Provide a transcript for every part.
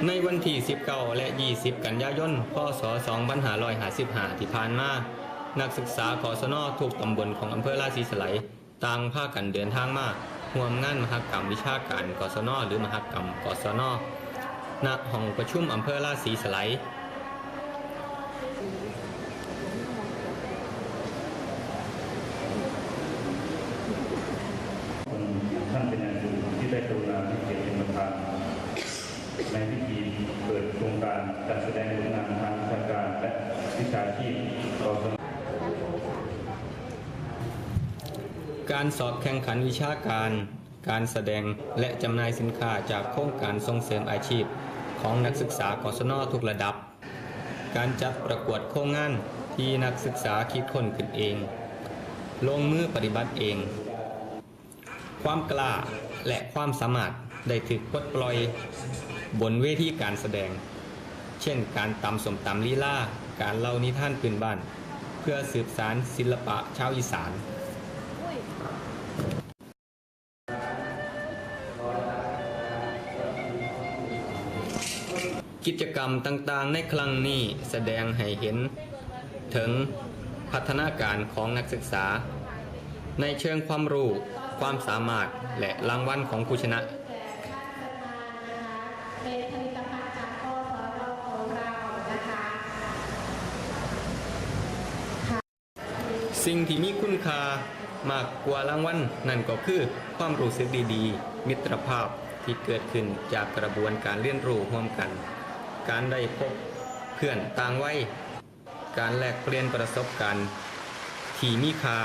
ที่ 19 และ 20 กันยายน พศ 2555 ที่ผ่านมา นักศึกษากศนทุกตำบลของอำเภอราศีสไลยต่างพากันเดินทางมาห่วมงานมหกรรมวิชาการกศนหรือมหกรรมกศนณห้องประชุมอำเภอราศีสไลย ท่านเป็นอย่างสูงที่ได้กรุณาให้เกียรติเป็นประธาน ในพิธีเปิดโครงการจัดแสดงผลงานทางวิชาการและวิชาชีพกศนการสอบแข่งขันวิชาการ การแสดงและจำหน่ายสินค้าจากโครงการส่งเสริมอาชีพ ของนักศึกษากศนทุกระดับ การจัดประกวดโครงงานที่นักศึกษาคิดค้นขึ้นเอง ลงมือปฏิบัติเอง ความกล้าและความสามารถได้ถูกปลดปล่อย บนเวทีการแสดง เช่น การตำสมตำลีลาการเล่านิทานพื้นบ้าน เพื่อสืบสารศิลปะชาวอีสานกิจกรรมต่างๆ ในครั้งนี้แสดงให้เห็นถึงพัฒนาการของนักศึกษา ในเชิงความรู้ ความสามารถและรางวัลของผู้ชนะ เป็นผลิตภัณฑ์จากกสรของเรานะคะ สิ่งที่มีคุณค่ามากกว่ารางวัลนั่นก็คือความรู้สึกดีๆ มิตรภาพที่เกิดขึ้นจากกระบวนการเรียนรู้ร่วมกัน การได้พบเพื่อนต่างวัยการแลกเปลี่ยนประสบการณ์ที่มีค่า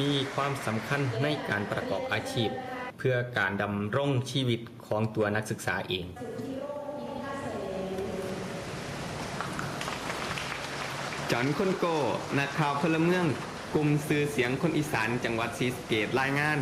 มีความสำคัญในการประกอบอาชีพ เพื่อการดำรงชีวิตของตัวนักศึกษาเอง จอนคนโกนักข่าวพลเมือง กลุ่มสื่อเสียงคนอีสานจังหวัดศรีสะเกษรายงาน